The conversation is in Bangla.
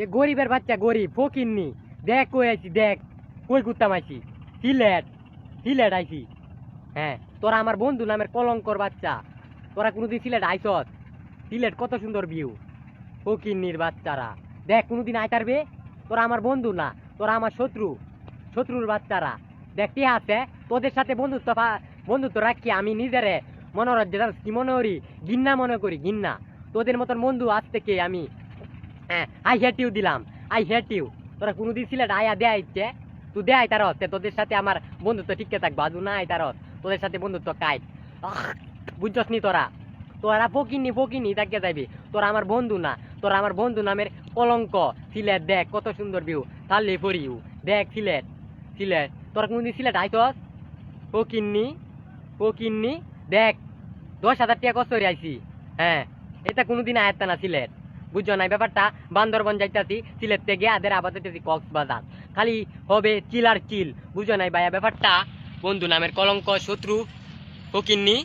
এ গরিবের বাচ্চা গরিব, ফকিননি। দেখ কই আইছি, দেখ। কই কুত্তাম আইছি? সিলেট। সিলেট আইছি। হ্যাঁ তোরা আমার বন্ধু নামের কলঙ্কর বাচ্চা। তোরা কোনোদিন সিলেট আইসত সিলেট কত সুন্দর ভিউ ফকিন্নির বাচ্চারা। দেখ, কোনোদিন আইতারবে? তোরা আমার বন্ধু না, তোরা আমার শত্রু। শত্রুর বাচ্চারা। দেখতে আছে? তোদের সাথে বন্ধুত্ব বন্ধুত্ব রাখি আমি নিজেরে। মনোরঞ্জন কি মনে করি? গিন্না মনে করি গিন্না তোদের মতন বন্ধু আজ থেকে আমি হ্যাঁ আই হেট ইউ দিলাম। আই হেট ইউ তোরা কোনোদিন সিলেট আয়া দেয় ইচ্ছে? তুই দেয় তার হচ্ছে তোদের সাথে আমার বন্ধুত্ব টিকে থাকব। আজু না আয় তার তোদের সাথে বন্ধুত্ব কাই? বুঝছস নি তোরা? তোরা ফকিনি ফকিনি তাকে যাবি তোরা আমার বন্ধু না। তোরা আমার বন্ধু নামের কলঙ্ক। সিলেট দেখ, কত সুন্দর ভিউ তাহলে পড়িউ দেখ সিলেট। সিলেট। তোরা কোনদিন সিলেট আইতস ফকিন্নি ফকিন্নি, দেখ। দশ হাজার টাকা কষ্ট আইছি। হ্যাঁ এটা কোনোদিন আয়াত না সিলেট। বুঝছ না ব্যাপারটা? বান্দরবন যাইতাছি, সিলেট থেকে আদের আবার যাইতেছি কক্সবাজার। খালি হবে চিল আর চিল। বুঝছ নাই ভাইয়া ব্যাপারটা? বন্ধু নামের কলঙ্ক, শত্রু, ফকিন্নি।